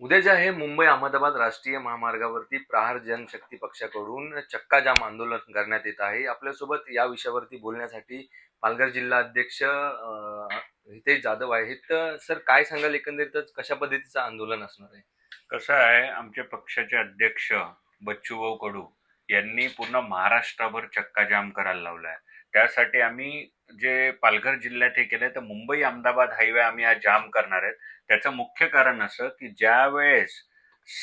उद्या जे आहे मुंबई अहमदाबाद राष्ट्रीय महामार्गावरती प्रहार जनशक्ती पक्षाकडून चक्काजाम आंदोलन करण्यात येत आहे. आपल्यासोबत या विषयावरती बोलण्यासाठी पालघर जिल्हा अध्यक्ष हितेश जाधव आहेत. तर सर काय सांगाल? एकंदरीतच कशा पद्धतीचं आंदोलन असणार आहे? कसं आहे आमच्या पक्षाचे अध्यक्ष बच्चूभाऊ कडू यांनी पूर्ण महाराष्ट्राभर चक्काजाम करायला लावलाय. त्यासाठी आम्ही जे पालघर जिल्ह्यात हे केलंय तर मुंबई अहमदाबाद हायवे आम्ही हा जाम करणार आहेत. त्याचं मुख्य कारण असं की ज्या वेळेस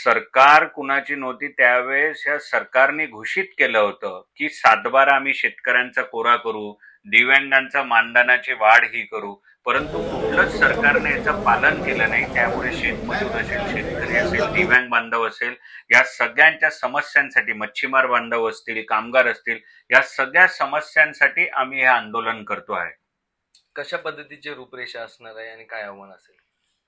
सरकार कुणाची नव्हती त्यावेळेस या सरकारने घोषित केलं होतं की सातबारा आम्ही शेतकऱ्यांचा कोरा करू दिव्यांगांचा मानधनाची वाढ ही करू. परंतु कुठलंच सरकारने याचं पालन केलं नाही त्यामुळे शेतमजूर असेल शेतकरी असेल दिव्यांग बांधव असेल या सगळ्यांच्या समस्यांसाठी मच्छीमार बांधव असतील कामगार असतील या सगळ्या समस्यांसाठी आम्ही हे आंदोलन करतो आहे. कशा पद्धतीची रूपरेषा असणार आहे आणि काय आव्हान असेल?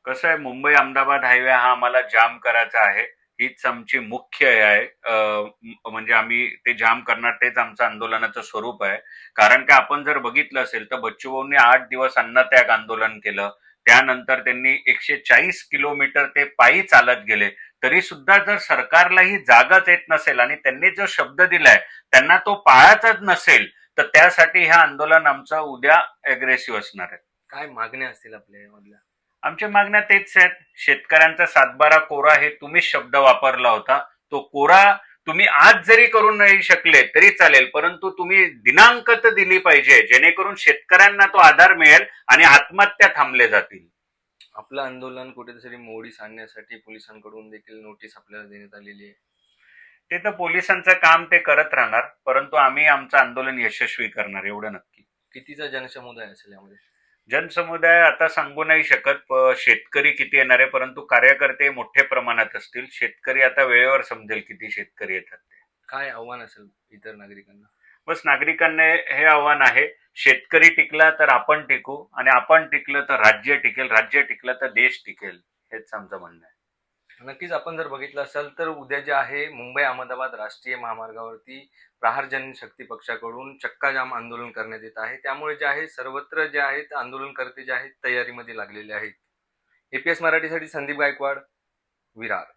कसं आहे मुंबई अहमदाबाद हायवे हा आम्हाला जाम करायचा आहे. हीच आमची मुख्य हे आहे. म्हणजे आम्ही ते जाम करणार तेच आमचं आंदोलनाचं स्वरूप आहे. कारण का आपण जर बघितलं असेल तर बच्चूभाऊंनी आठ दिवस अन्नत्याग आंदोलन केलं. त्यानंतर त्यांनी एकशे चाळीस किलोमीटर ते पायी चालत गेले. तरी सुद्धा जर सरकारलाही जागाच येत नसेल आणि त्यांनी जो शब्द दिलाय त्यांना तो पाळाचाच नसेल तर त्यासाठी हे आंदोलन आमचं उद्या अग्रेसिव्ह असणार आहे. काय मागण्या असतील आपल्या यामधल्या आमच्या मागण्या तेच आहेत. शेतकऱ्यांचा सातबारा कोरा हे तुम्हीच शब्द वापरला होता. तो कोरा तुम्ही आज जरी करू नाही शकले तरी चालेल परंतु तुम्ही दिनांक तर दिली पाहिजे. जेणेकरून शेतकऱ्यांना तो आधार मिळेल आणि आत्महत्या थांबले जातील. आपलं आंदोलन कुठेतरी मोडीस आणण्यासाठी पोलिसांकडून देखील नोटीस आपल्याला देण्यात आलेली आहे. ते तर पोलिसांचं काम ते करत राहणार परंतु आम्ही आमचं आंदोलन यशस्वी करणार एवढं नक्की. कितीचा जनसमुदाय असेल यामध्ये? जनसमुदाय आता सांगू नाही शकत शेतकरी किती येणार आहे परंतु कार्यकर्ते मोठ्या प्रमाणात असतील. शेतकरी आता वेळेवर समजेल किती शेतकरी येतात ते. काय आव्हान असेल इतर नागरिकांना? बस नागरिकांना हे आव्हान आहे शेतकरी टिकला तर आपण टिकू आणि आपण टिकलं तर राज्य टिकेल राज्य टिकलं तर देश टिकेल हेच आमचं म्हणणं आहे. नक्कीच आपण जर बघितलं असेल तर उद्या जे आहे मुंबई अहमदाबाद राष्ट्रीय महामार्गावरती प्रहार जनशक्ती पक्षाकडून चक्काजाम आंदोलन करण्यात येत आहे. त्यामुळे जे आहे सर्वत्र जे आहेत आंदोलनकर्ते जे आहेत तयारीमध्ये लागलेले आहेत. एपीएस मराठीसाठी संदीप गायकवाड विरार.